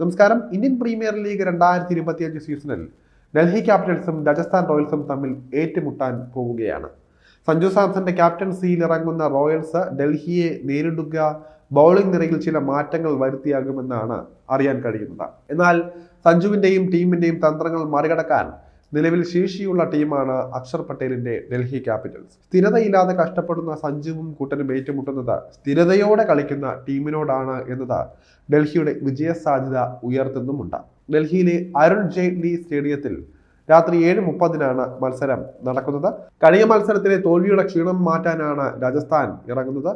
നമസ്കാരം. Indian premier league രണ്ടായിരത്തി ഇരുപത്തിയഞ്ച് സീസണിൽ ഡൽഹി ക്യാപിറ്റൽസും രാജസ്ഥാൻ റോയൽസും തമ്മിൽ ഏറ്റുമുട്ടാൻ പോവുകയാണ്. സഞ്ജു സാംസന്റെ ക്യാപ്റ്റൻസിയിൽ ഇറങ്ങുന്ന റോയൽസ് ഡൽഹിയെ നേരിടുക ബൗളിംഗ് നിരയിൽ ചില മാറ്റങ്ങൾ വരുത്തിയാകുമെന്നാണ് അറിയാൻ കഴിയുന്നത്. എന്നാൽ സഞ്ജുവിന്റെയും ടീമിന്റെയും തന്ത്രങ്ങൾ മറികടക്കാൻ നിലവിൽ ശേഷിയുള്ള ടീമാണ് അക്ഷർ പട്ടേലിന്റെ ഡൽഹി ക്യാപിറ്റൽസ്. സ്ഥിരതയില്ലാതെ കഷ്ടപ്പെടുന്ന സഞ്ജുവും കൂട്ടനും ഏറ്റുമുട്ടുന്നത് സ്ഥിരതയോടെ കളിക്കുന്ന ടീമിനോടാണ് എന്നത് ഡൽഹിയുടെ വിജയ സാധ്യത ഉയർത്തുന്നുമുണ്ട്. ഡൽഹിയിലെ അരുൺ ജെയ്റ്റ്ലി സ്റ്റേഡിയത്തിൽ രാത്രി ഏഴ് മുപ്പതിനാണ് മത്സരം നടക്കുന്നത്. കഴിഞ്ഞ മത്സരത്തിലെ തോൽവിയുടെ ക്ഷീണം മാറ്റാനാണ് രാജസ്ഥാൻ ഇറങ്ങുന്നത്.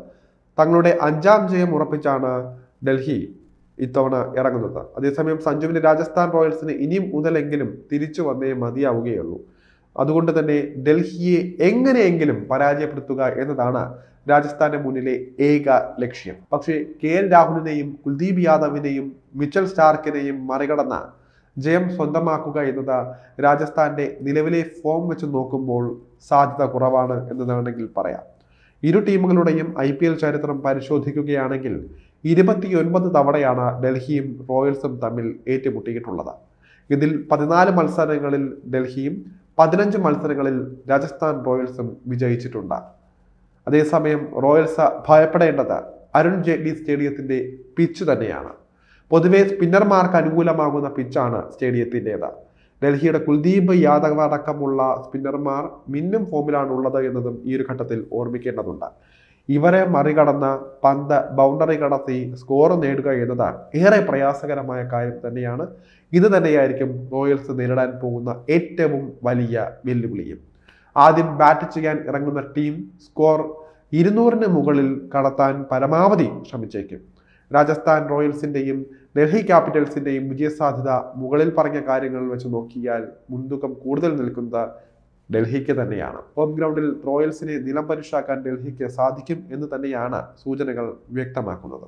തങ്ങളുടെ അഞ്ചാം ജയം ഉറപ്പിച്ചാണ് ഡൽഹി ഇത്തവണ ഇറങ്ങുന്നത്. അതേസമയം സഞ്ജുവിന്റെ രാജസ്ഥാൻ റോയൽസിന് ഇനിയും മുതലെങ്കിലും തിരിച്ചു വന്നേ മതിയാവുകയുള്ളൂ. അതുകൊണ്ട് തന്നെ ഡൽഹിയെ എങ്ങനെയെങ്കിലും പരാജയപ്പെടുത്തുക എന്നതാണ് രാജസ്ഥാന്റെ മുന്നിലെ ഏക ലക്ഷ്യം. പക്ഷേ കെ എൽ രാഹുലിനെയും കുൽദീപ് യാദവിനെയും മിച്ചൽ സ്റ്റാർക്കിനെയും മറികടന്ന ജയം സ്വന്തമാക്കുക എന്നത് രാജസ്ഥാന്റെ നിലവിലെ ഫോം വെച്ച് നോക്കുമ്പോൾ സാധ്യത കുറവാണ് എന്ന് വേണമെങ്കിൽ പറയാം. ഇരു ടീമുകളുടെയും ഐ ചരിത്രം പരിശോധിക്കുകയാണെങ്കിൽ ഇരുപത്തിയൊൻപത് തവണയാണ് ഡൽഹിയും റോയൽസും തമ്മിൽ ഏറ്റുമുട്ടിയിട്ടുള്ളത്. ഇതിൽ പതിനാല് മത്സരങ്ങളിൽ ഡൽഹിയും പതിനഞ്ച് മത്സരങ്ങളിൽ രാജസ്ഥാൻ റോയൽസും വിജയിച്ചിട്ടുണ്ട്. അതേസമയം റോയൽസ് ഭയപ്പെടേണ്ടത് അരുൺ ജെയ്റ്റ്ലി സ്റ്റേഡിയത്തിന്റെ പിച്ച് തന്നെയാണ്. പൊതുവെ സ്പിന്നർമാർക്ക് അനുകൂലമാകുന്ന പിച്ചാണ് സ്റ്റേഡിയത്തിന്റേത്. ഡൽഹിയുടെ കുൽദീപ് യാദവ് അടക്കമുള്ള സ്പിന്നർമാർ മിന്നും ഫോമിലാണ് ഉള്ളത് എന്നതും ഈ ഒരു ഘട്ടത്തിൽ ഓർമ്മിക്കേണ്ടതുണ്ട്. ഇവരെ മറികടന്ന പന്ത് ബൗണ്ടറി കടത്തി സ്കോർ നേടുക എന്നത് ഏറെ പ്രയാസകരമായ കാര്യം തന്നെയാണ്. ഇത് തന്നെയായിരിക്കും റോയൽസ് നേരിടാൻ പോകുന്ന ഏറ്റവും വലിയ വെല്ലുവിളിയും. ആദ്യം ബാറ്റ് ചെയ്യാൻ ഇറങ്ങുന്ന ടീം സ്കോർ ഇരുന്നൂറിന് മുകളിൽ കടത്താൻ പരമാവധി ശ്രമിച്ചേക്കും. രാജസ്ഥാൻ റോയൽസിന്റെയും ഡൽഹി ക്യാപിറ്റൽസിന്റെയും വിജയസാധ്യത മുകളിൽ പറഞ്ഞ കാര്യങ്ങൾ വെച്ച് നോക്കിയാൽ മുൻതൂക്കം കൂടുതൽ നിൽക്കുന്നത് ഡൽഹിക്ക് തന്നെയാണ്. ഹോം ഗ്രൗണ്ടിൽ റോയൽസിനെ നിലം നിലംപരിശാക്കാൻ ഡൽഹിക്ക് സാധിക്കും എന്ന് തന്നെയാണ് സൂചനകൾ വ്യക്തമാക്കുന്നത്.